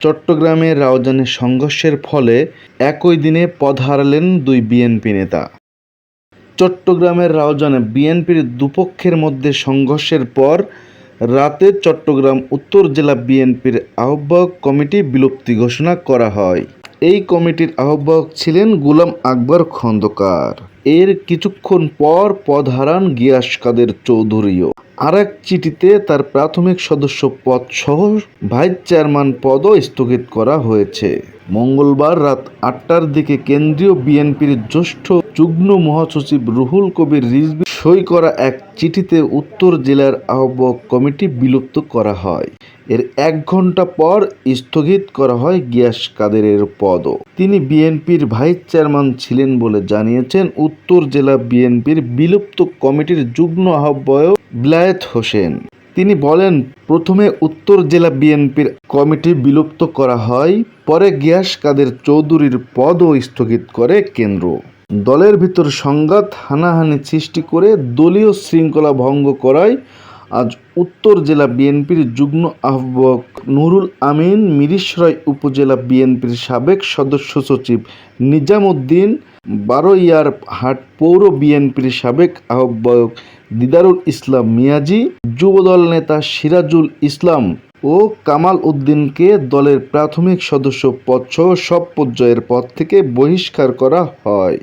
চট্টগ্রামের রাউজানে সংঘর্ষের ফলে একই দিনে পদ হারালেন দুই বিএনপি নেতা। চট্টগ্রামের রাউজানে বিএনপির দুপক্ষের মধ্যে সংঘর্ষের পর রাতে চট্টগ্রাম উত্তর জেলা বিএনপির আহ্বায়ক কমিটি বিলুপ্তি ঘোষণা করা হয়। এই কমিটির আহ্বায়ক ছিলেন গুলাম আকবর খন্দকার। এর কিছুক্ষণ পর পদ হারান গিয়াস কাদের চৌধুরীও। আর এক চিঠিতে তার প্রাথমিক সদস্য পদ সহ ভাইস চেয়ারম্যান পদও স্থগিত করা হয়েছে। মঙ্গলবার রাত আটটার দিকে কেন্দ্রীয় বিএনপির জ্যেষ্ঠ যুগ্ম মহাসচিব রুহুল কবির রিজভী সই করা এক চিঠিতে উত্তর জেলার আহ্বায়ক কমিটি বিলুপ্ত করা হয়। এর এক ঘণ্টা পর স্থগিত করা হয় গিয়াস কাদেরের পদও। তিনি বিএনপির ভাইস চেয়ারম্যান ছিলেন বলে জানিয়েছেন। উত্তর জেলা বিএনপির বিলুপ্ত কমিটির যুগ্ম আহ্বায়ক বিলায়েত হোসেন। তিনি বলেন, প্রথমে উত্তর জেলা বিএনপির কমিটি বিলুপ্ত করা হয়, পরে গিয়াস কাদের চৌধুরীর পদও স্থগিত করে কেন্দ্র। দলের ভিতর সংঘাত, হানাহানি সৃষ্টি করে দলীয় শৃঙ্খলা ভঙ্গ করায় আজ উত্তর জেলা বিএনপির যুগ্ম আহ্বক নুরুল আমিন মিরিশরাই উপজেলা বিএনপির সাবেক সদস্য সচিব নিজামুদ্দিন বারোইয়ার হাট পৌর বিএনপির সাবেক আহ্বায়ক দিদারুল ইসলাম মিয়াজি, যুবদল নেতা সিরাজুল ইসলাম ও কামাল উদ্দিনকে দলের প্রাথমিক সদস্য পদসহ সব পর্যায়ের পদ থেকে বহিষ্কার করা হয়।